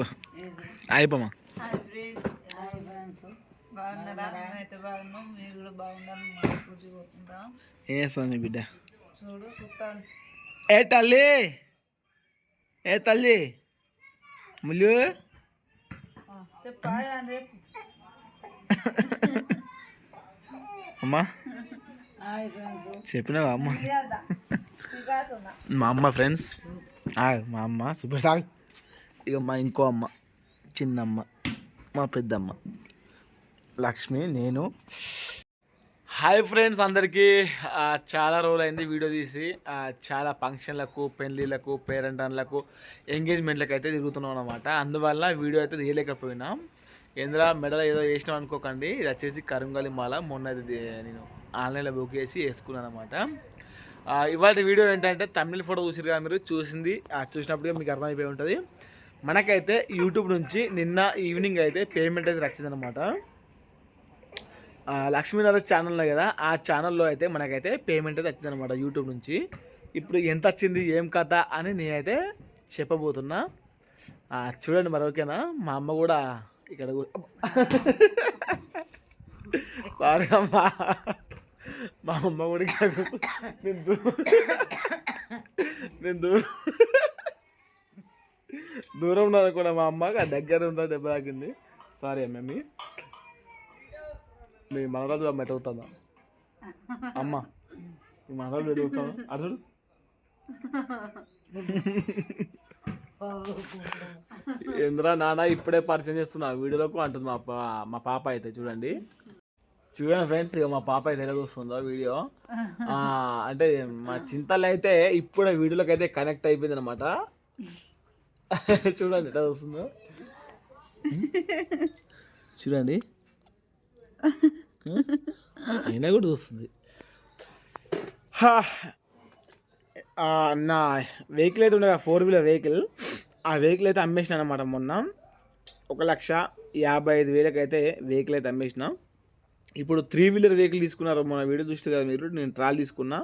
చెప్పు. అయిపోమా హైబ్రిడ్ బాగున్నారా? మేమైతే బాగున్నాం. మీరు కూడా బాగుండాలని మనస్ఫూర్తి కోరుకుంటాం. ఏం చేస్తుంది బిడ్డ? ఏ తల్లి? ఏ తల్లి? రేపు అమ్మా. చెప్పినావా అమ్మ? మా అమ్మ ఫ్రెండ్స్. మా అమ్మ సూపర్ సాగ్ ఇక మా ఇంకో అమ్మ చిన్నమ్మ మా పెద్దమ్మ. లక్ష్మి నేను. హాయ్ ఫ్రెండ్స్ అందరికీ. చాలా చాలా రోజులైంది వీడియో తీసి. చాలా ఫంక్షన్లకు పెళ్ళిళ్ళకు పేరెంటన్లకు ఎంగేజ్మెంట్లకు అయితే తిరుగుతున్నాం అనమాట అందువల్ల వీడియో అయితే తీయలేకపోయినాం. ఎందులో మెడల్ ఏదో వేసినాం అనుకోకండి. ఇది వచ్చేసి కరుంగలి మాల. మొన్న నేను ఆన్లైన్లో బుక్ చేసి వేసుకున్నాను అనమాట ఇవాళ వీడియో ఏంటంటే తమిళ ఫోటో చూసారు కదా మీరు? చూసింది. చూసినప్పుడు మీకు అర్థమైపోయి ఉంటుంది. మనకైతే యూట్యూబ్ నుంచి నిన్న ఈవినింగ్ అయితే పేమెంట్ అయితే వచ్చిందనమాట ఆ, లక్ష్మీనారాయణ ఛానల్లో కదా ఆ ఛానల్లో అయితే మనకైతే పేమెంట్ అయితే వచ్చింది అనమాట యూట్యూబ్ నుంచి. ఇప్పుడు ఎంత వచ్చింది ఏం కథ అని నేనైతే చెప్పబోతున్నా. చూడండి మరి ఓకేనా? మా అమ్మ కూడా ఇక్కడ సారీ అమ్మా. మా అమ్మ కూడా నేను నేను దూరం. దూరం ఉన్నాను కూడా మా అమ్మ దగ్గర ఉందా దెబ్బ తాకింది. సారీ అమ్మ మీ మనరాజు అమ్మ ఎటవుతుందా అమ్మ మీ మనరాజు మెట అర్జుడు ఏంద్రా నాన్న ఇప్పుడే పరిచయం చేస్తున్నా. వీడియోలోకి అంటుంది మా మా పాప అయితే చూడండి. చూడండి ఫ్రెండ్స్ ఇక మా పాప అయితే ఎలా చూస్తుందో వీడియో. అంటే మా చింతలు అయితే ఇప్పుడే వీడియోలోకి అయితే కనెక్ట్ అయిపోయింది అనమాట చూడండి ఎట్లా చూస్తుందో. చూడండి. అయినా కూడా చూస్తుంది. నా వెహికల్ అయితే ఉండగా ఫోర్ వీలర్ వెహికల్ ఆ వెహికల్ అయితే అమ్మేసిన అనమాట మొన్న. ఒక లక్ష యాభై ఐదు వేలకు అయితే వెహికల్ అయితే అమ్మేసిన. ఇప్పుడు త్రీ వీలర్ వెహికల్ తీసుకున్నారు మన వీడియో చూస్తే కదా మీరు నేను ట్రాల్ తీసుకున్నా.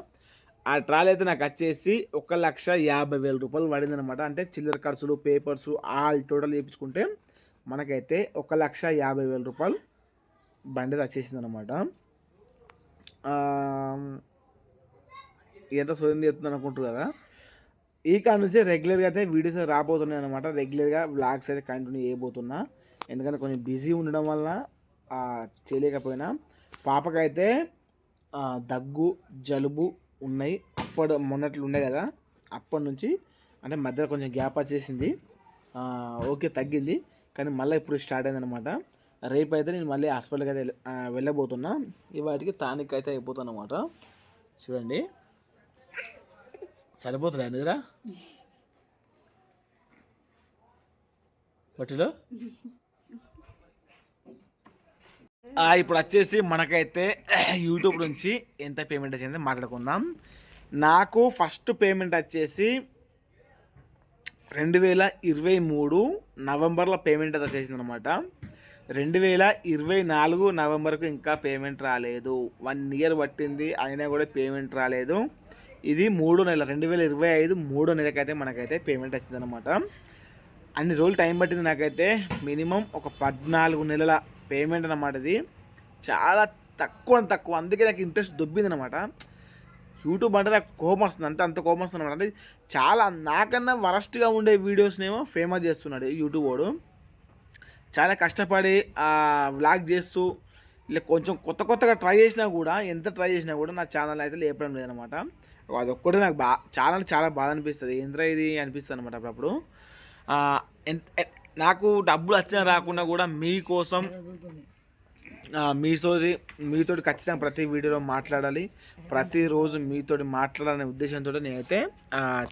ఆ ట్రాలీ అయితే నాకు వచ్చేసి ఒక లక్ష యాభై వేల రూపాయలు పడిందనమాట అంటే చిల్లర ఖర్చులు పేపర్స్ ఆల్ టోటల్ చేయించుకుంటే మనకైతే ఒక లక్ష యాభై వేల రూపాయలు బండి వచ్చేసింది అనమాట ఎంత సోదం చేస్తుంది అనుకుంటారు కదా? ఈ కాడ నుంచి రెగ్యులర్గా అయితే వీడియోస్ రాబోతున్నాయి అనమాట రెగ్యులర్గా వ్లాగ్స్ అయితే కంటిన్యూ చేయబోతున్నా. ఎందుకంటే కొంచెం బిజీ ఉండడం వల్ల చేయలేకపోయినా. పాపకైతే దగ్గు జలుబు ఉన్నాయి. అప్పటి మొన్నట్లు ఉండే కదా అప్పటి నుంచి అంటే మధ్యలో కొంచెం గ్యాప్ వచ్చేసింది. ఓకే తగ్గింది. కానీ మళ్ళీ ఇప్పుడు స్టార్ట్ అయింది అనమాట రేపు అయితే నేను మళ్ళీ హాస్పిటల్కి అయితే వెళ్ళబోతున్నా. ఈ వాటికి తానికి అయితే అయిపోతాను అనమాట చూడండి. సరిపోతుందా నిద్ర? పట్టులో ఆ, ఇప్పుడు వచ్చేసి మనకైతే యూట్యూబ్ నుంచి ఎంత పేమెంట్ వచ్చిందో మాట్లాడుకుందాం. నాకు ఫస్ట్ పేమెంట్ వచ్చేసి రెండు వేల ఇరవై మూడు నవంబర్లో పేమెంట్ అది వచ్చేసింది అనమాట రెండు వేల ఇరవై నాలుగు నవంబర్కు ఇంకా పేమెంట్ రాలేదు. వన్ ఇయర్ పట్టింది అయినా కూడా పేమెంట్ రాలేదు. ఇది మూడో నెల రెండు వేల ఇరవై ఐదు మూడో నెలకైతే మనకైతే పేమెంట్ వచ్చింది అనమాట అన్ని రోజులు టైం పట్టింది నాకైతే. మినిమం ఒక పద్నాలుగు నెలల పేమెంట్ అన్నమాట ఇది. చాలా తక్కువ తక్కువ. అందుకే నాకు ఇంట్రెస్ట్ దొబ్బింది అనమాట యూట్యూబ్ అంటే నాకు కోపం వస్తుంది. అంత అంత కోపం వస్తుంది అనమాట అంటే చాలా నాకన్నా వరస్ట్గా ఉండే వీడియోస్నేమో ఫేమస్ చేస్తున్నాడు యూట్యూబ్ వాడు. చాలా కష్టపడి వ్లాగ్ చేస్తూ ఇలా కొంచెం కొత్త కొత్తగా ట్రై చేసినా కూడా ఎంత ట్రై చేసినా కూడా నా ఛానల్ అయితే లేపడం లేదనమాట అది ఒక్కటే నాకు బా చాలా చాలా బాధ అనిపిస్తుంది. ఎంత ఇది? అనిపిస్తుంది అనమాట అప్పుడప్పుడు. నాకు డబ్బులు వచ్చినా రాకుండా కూడా మీకోసం ఆ, మీతోటి మీతోటి ఖచ్చితంగా ప్రతి వీడియోలో మాట్లాడాలి. ప్రతిరోజు మీతోటి మాట్లాడాలనే ఉద్దేశంతో నేనైతే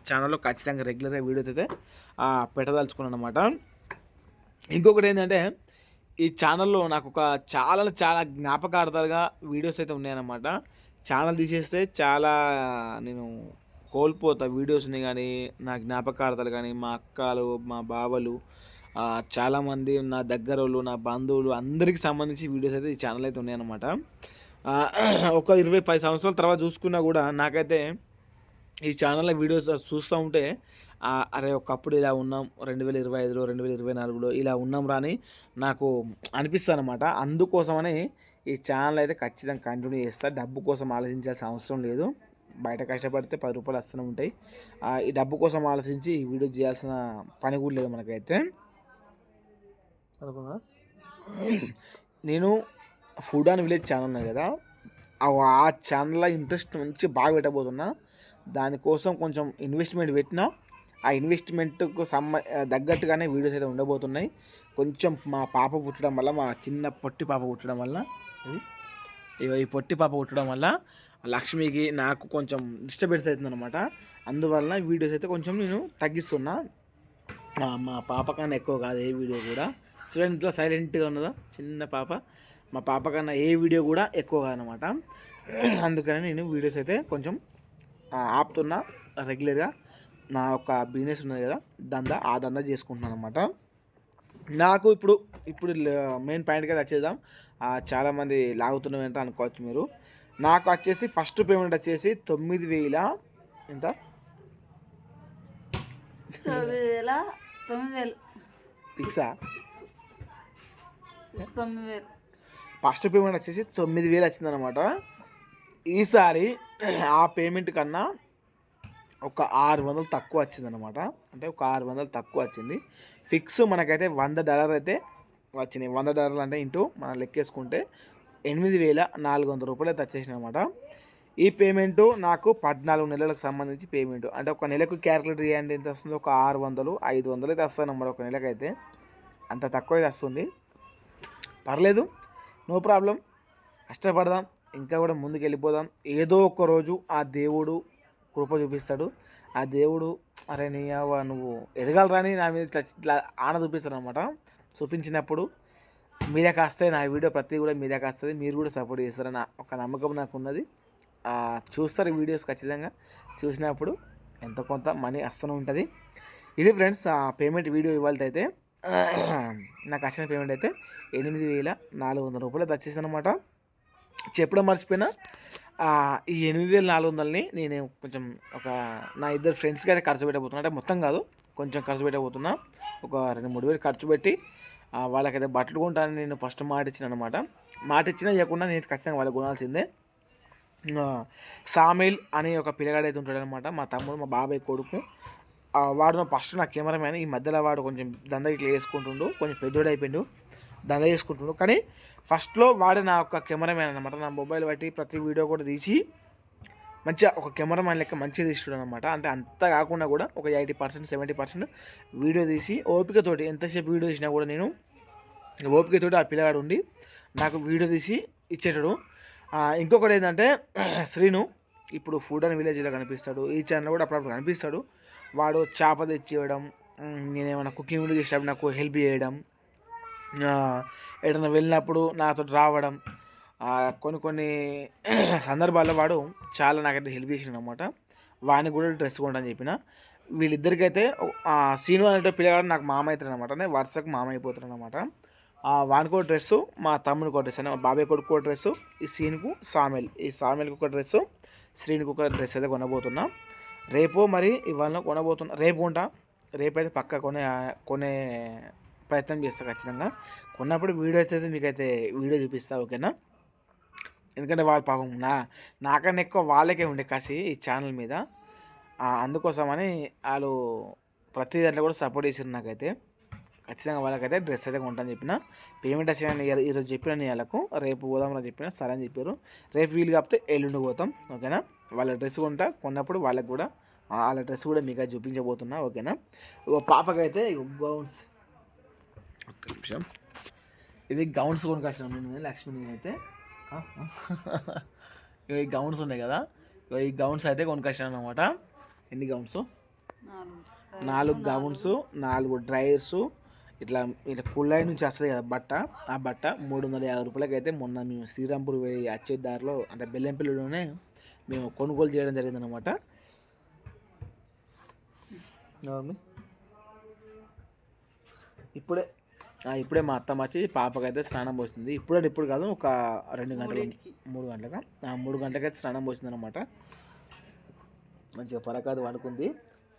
ఛానల్లో ఖచ్చితంగా రెగ్యులర్గా వీడియోస్ అయితే పెట్టదలుచుకున్నాను అనమాట ఇంకొకటి ఏంటంటే ఈ ఛానల్లో నాకు ఒక చాలా చాలా జ్ఞాపకార్థాలుగా వీడియోస్ అయితే ఉన్నాయన్నమాట. ఛానల్ తీసేస్తే చాలా నేను కోల్పోతా వీడియోస్ని కానీ నా జ్ఞాపకార్థాలు కానీ మా అక్కలు మా బావలు చాలామంది నా దగ్గర వాళ్ళు నా బంధువులు అందరికి సంబంధించి వీడియోస్ అయితే ఈ ఛానల్ అయితే ఉన్నాయన్నమాట. ఒక ఇరవై పది సంవత్సరాల తర్వాత చూసుకున్నా కూడా నాకైతే ఈ ఛానల్లో వీడియోస్ చూస్తూ ఉంటే అరే ఒకప్పుడు ఇలా ఉన్నాం రెండు వేల ఇరవై ఐదులో రెండు వేల ఇరవై నాలుగులో ఇలా ఉన్నాం రాని నాకు అనిపిస్తుంది అనమాట అందుకోసమని ఈ ఛానల్ అయితే ఖచ్చితంగా కంటిన్యూ చేస్తా. డబ్బు కోసం ఆలోచించాల్సిన అవసరం లేదు. బయట కష్టపడితే పది రూపాయలు వస్తూనే ఉంటాయి. ఈ డబ్బు కోసం ఆలోచించి ఈ వీడియో చేయాల్సిన పని కూడా లేదు మనకైతే. అనుకున్నా నేను ఫుడ్ అండ్ విలేజ్ ఛానల్ ఉన్నాయి కదా. ఆ ఛానల్లో ఇంట్రెస్ట్ మంచి బాగా పెట్టబోతున్నా. దానికోసం కొంచెం ఇన్వెస్ట్మెంట్ పెట్టినా. ఆ ఇన్వెస్ట్మెంట్కు సంబ తగ్గట్టుగానే వీడియోస్ అయితే ఉండబోతున్నాయి. కొంచెం మా పాప పుట్టడం వల్ల మా చిన్న పొట్టి పాప పుట్టడం వల్ల ఈ పొట్టి పాప పుట్టడం వల్ల లక్ష్మికి నాకు కొంచెం డిస్టర్బెన్స్ అవుతుంది అనమాట అందువల్ల వీడియోస్ అయితే కొంచెం నేను తగ్గిస్తున్నా. మా పాప కన్నా ఎక్కువ కాదు ఏ వీడియో కూడా. చూడండి ఇట్లా సైలెంట్గా ఉన్నదా? చిన్న పాప. మా పాప కన్నా ఏ వీడియో కూడా ఎక్కువ కాదనమాట అందుకని నేను వీడియోస్ అయితే కొంచెం ఆపుతున్నా రెగ్యులర్గా నా యొక్క బిజినెస్ ఉన్నది కదా దందా ఆ దందా చేసుకుంటున్నాను అనమాట నాకు ఇప్పుడు ఇప్పుడు మెయిన్ పాయింట్కి వచ్చేద్దాం. చాలామంది చాలామంది లాగుతున్నామంటే అనుకోవచ్చు మీరు. నాకు వచ్చేసి ఫస్ట్ పేమెంట్ వచ్చేసి తొమ్మిది వేల ఎంత? తొమ్మిది వేల తొమ్మిది వేలు. ఫిక్సా తొమ్మిది వేలు. ఫస్ట్ పేమెంట్ వచ్చేసి తొమ్మిది వేలు వచ్చిందనమాట ఈసారి ఆ పేమెంట్ కన్నా ఒక ఆరు వందలు తక్కువ వచ్చిందనమాట అంటే ఒక ఆరు వందలు తక్కువ వచ్చింది. ఫిక్స్ మనకైతే వంద డాలర్ అయితే వచ్చినాయి. వంద డాలర్లు అంటే ఇంటూ మనం లెక్కేసుకుంటే ఎనిమిది వేల నాలుగు వందల రూపాయలు అయితే వచ్చేసినాయి అనమాట ఈ పేమెంట్ నాకు పద్నాలుగు నెలలకు సంబంధించి పేమెంట్ అంటే ఒక నెలకు క్యాలిక్యులేట్ చేయండి ఎంత వస్తుంది? ఒక ఆరు వందలు ఐదు వందలు అయితే వస్తుంది అన్నమాట ఒక నెలకైతే. అంత తక్కువ అయితే వస్తుంది. పర్లేదు నో ప్రాబ్లం కష్టపడదాం ఇంకా కూడా ముందుకు వెళ్ళిపోదాం ఏదో ఒక రోజు ఆ దేవుడు కృప చూపిస్తాడు. ఆ దేవుడు అరే నీ నువ్వు నువ్వు ఎదగలరాని నా మీద? ఇట్లా ఆన చూపిస్తాడు అనమాట చూపించినప్పుడు మీదే కాస్తే నా వీడియో ప్రతి కూడా మీదే కాస్తుంది. మీరు కూడా సపోర్ట్ చేస్తారని ఒక నమ్మకం నాకు ఉన్నది చూస్తారు వీడియోస్ ఖచ్చితంగా. చూసినప్పుడు ఎంత కొంత మనీ వస్తూనే ఉంటుంది. ఇది ఫ్రెండ్స్ ఆ పేమెంట్ వీడియో ఇవాళ అయితే నాకు వచ్చిన పేమెంట్ అయితే ఎనిమిది వేల నాలుగు వందల రూపాయలు వచ్చేసి అనమాట చెప్పడం మర్చిపోయినా ఈ ఎనిమిది వేల నాలుగు వందలని నేను కొంచెం ఒక నా ఇద్దరు ఫ్రెండ్స్కి అయితే ఖర్చు పెట్టబోతున్నా. అంటే మొత్తం కాదు కొంచెం ఖర్చు పెట్టబోతున్నా. ఒక రెండు మూడు వేలు ఖర్చు పెట్టి వాళ్ళకైతే బట్టలు కొంటానని నేను ఫస్ట్ మాట ఇచ్చిన అనమాట మాట ఇచ్చినా ఇవ్వకుండా నేను ఖచ్చితంగా వాళ్ళకి కొనాల్సిందే. సామిల్ అనే ఒక పిల్లగాడు అయితే ఉంటాడు అనమాట మా తమ్ముడు మా బాబాయ్ కొడుకు. వాడు ఫస్ట్ నా కెమెరామ్యాన్ ఈ మధ్యలో వాడు కొంచెం దంద ఇట్లా వేసుకుంటుండు కొంచెం పెద్దోడు అయిపోయిండు దంద చేసుకుంటుండు. కానీ ఫస్ట్లో వాడే నా యొక్క కెమెరామ్యాన్ అనమాట నా మొబైల్ బట్టి ప్రతి వీడియో కూడా తీసి మంచిగా ఒక కెమెరామ్యాన్ లెక్క మంచిగా తీసుకోవడం అనమాట అంటే అంత కాకుండా కూడా ఒక eighty percent seventy percent video తీసి ఓపికతోటి ఎంతసేపు వీడియో తీసినా కూడా నేను ఓపికతోటి ఆ పిల్లగాడు ఉండి నాకు వీడియో తీసి ఇచ్చేటాడు. ఇంకొకటి ఏంటంటే శ్రీను ఇప్పుడు ఫుడ్ అండ్ విలేజ్లో కనిపిస్తాడు. ఈ ఛానల్ కూడా అప్పుడప్పుడు కనిపిస్తాడు. వాడు చేప తెచ్చి ఇవ్వడం నేనేమైనా కుకింగ్ వీడియో చేసినప్పుడు నాకు హెల్ప్ చేయడం ఎక్కడైనా వెళ్ళినప్పుడు నాతో రావడం కొన్ని కొన్ని సందర్భాల్లో వాడు చాలా నాకైతే హెల్ప్ చేసిండు అనమాట వానికి కూడా డ్రెస్ కొంటని చెప్పిన. వీళ్ళిద్దరికైతే ఆ, సీను పిల్లగాడు నాకు మామ అవుతాడు అనమాట నేను వరుసకు మామ అయిపోతాడు అనమాట వానికి ఒక డ్రెస్సు మా తమ్ముడు ఒక డ్రెస్ అంటే మా బాబాయ్ కొడుకు ఒక డ్రెస్సు ఈ సీన్కు సామెల్ ఈ సామెల్కి ఒక డ్రెస్సు శ్రీనికి ఒక డ్రెస్ అయితే కొనబోతున్నా. రేపు మరి ఇవాళ కొనబోతున్నా. రేపు ఉంటా రేపు అయితే పక్క కొనే కొనే ప్రయత్నం చేస్తా ఖచ్చితంగా. కొన్నప్పుడు వీడియో అయితే మీకైతే వీడియో చూపిస్తా ఓకేనా? ఎందుకంటే వాళ్ళు పాపం నా నాకన్నా ఎక్కువ వాళ్ళకే ఉండే కసి ఈ ఛానల్ మీద. అందుకోసమని వాళ్ళు ప్రతి దాంట్లో కూడా సపోర్ట్ చేసారు నాకైతే. ఖచ్చితంగా వాళ్ళకైతే డ్రెస్ అయితే కొంటాను చెప్పిన. పేమెంట్ వచ్చిన ఈరోజు చెప్పిన నేను వాళ్ళకు రేపు పోదాం అని చెప్పిన సరే అని చెప్పారు రేపు వీలు కాకపోతే ఎల్లుండి పోతాం ఓకేనా? వాళ్ళ డ్రెస్ కొంటా కొన్నప్పుడు వాళ్ళకి కూడా వాళ్ళ డ్రెస్ కూడా మీకు చూపించబోతున్నా ఓకేనా? ఓ పాపకైతే గౌన్స్ ఒక్క నిమిషం. ఇవి గౌన్స్ కొనుకొచ్చినాం నేను లక్ష్మి అయితే ఈ గౌన్స్ ఉన్నాయి కదా. ఈ గౌన్స్ అయితే కొనుకొచ్చినాను అనమాట ఎన్ని గౌన్స్ నాలుగు. గౌన్స్ నాలుగు. డ్రైయర్స్ ఇట్లా ఇట్లా కుళ్ళాయి నుంచి వస్తుంది కదా బట్ట. ఆ బట్ట మూడు వందల యాభై రూపాయలకి అయితే మొన్న మేము శ్రీరాంపూర్ వెళ్ళి వచ్చే దారిలో అంటే బెల్లంపల్లిలోనే మేము కొనుగోలు చేయడం జరిగిందనమాట అవును. ఇప్పుడే ఇప్పుడే మా అత్తమ్మ వచ్చి పాపకైతే స్నానం పోసింది ఇప్పుడే ఇప్పుడు కాదు ఒక రెండు గంటలు. మూడు గంటలకా? మూడు గంటలకైతే స్నానం పోసింది అనమాట మంచిగా పరకాదు వండుకుంది.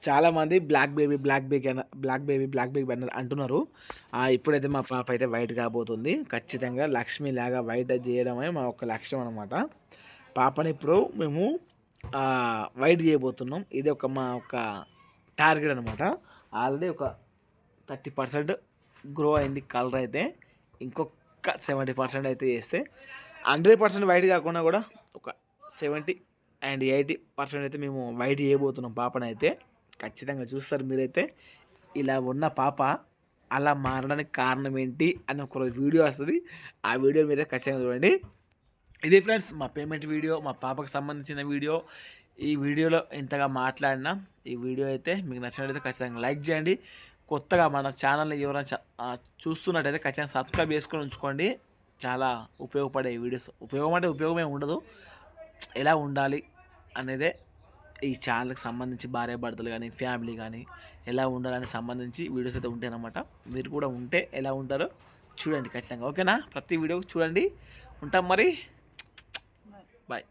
చాలామంది బ్లాక్ బేబీ బ్లాక్ బేబీ అన్న బ్లాక్ బేబీ బ్లాక్ బేబీ అన్న అంటున్నారు. ఇప్పుడైతే మా పాప అయితే వైట్ కాబోతుంది. ఖచ్చితంగా లక్ష్మి లాగా వైట్ చేయడమే మా ఒక లక్ష్యం అనమాట పాపని ఇప్పుడు మేము వైట్ చేయబోతున్నాం. ఇది ఒక మా ఒక టార్గెట్ అనమాట ఆల్రెడీ ఒక థర్టీ పర్సెంట్ గ్రో అయింది కలర్ అయితే. ఇంకొక సెవెంటీ పర్సెంట్ అయితే చేస్తే హండ్రెడ్ పర్సెంట్ వైట్ కాకుండా కూడా ఒక సెవెంటీ అండ్ ఎయిటీ పర్సెంట్ అయితే మేము వైట్ చేయబోతున్నాం పాపని అయితే ఖచ్చితంగా చూస్తారు మీరైతే. ఇలా ఉన్న పాప అలా మారడానికి కారణం ఏంటి అని ఒక వీడియో వస్తుంది. ఆ వీడియో మీద ఖచ్చితంగా చూడండి. ఇది ఫ్రెండ్స్ మా పేమెంట్ వీడియో మా పాపకు సంబంధించిన వీడియో ఈ వీడియోలో ఇంతగా మాట్లాడినా ఈ వీడియో అయితే మీకు నచ్చినట్లయితే ఖచ్చితంగా లైక్ చేయండి. కొత్తగా మన ఛానల్ని ఎవరైనా చూస్తున్నట్టయితే ఖచ్చితంగా సబ్స్క్రైబ్ చేసుకొని ఉంచుకోండి. చాలా ఉపయోగపడే వీడియోస్. ఉపయోగం అంటే ఉపయోగమే ఉండదు. ఎలా ఉండాలి అనేదే ఈ ఛానల్కి సంబంధించి భార్య భర్తలు కానీ ఫ్యామిలీ కానీ ఎలా ఉండాలని సంబంధించి వీడియోస్ అయితే ఉంటాయి అన్నమాట మీరు కూడా ఉంటే ఎలా ఉంటారో చూడండి ఖచ్చితంగా. ఓకేనా? ప్రతి వీడియో చూడండి. ఉంటాం మరి. బాయ్.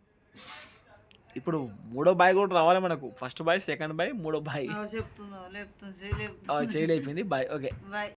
ఇప్పుడు మూడో బాయ్ కూడా రావాలి మనకు. ఫస్ట్ బాయ్ సెకండ్ బాయ్ మూడో బాయ్ చేయలేపుతుంది చేయలేకపోయింది. Boy okay bye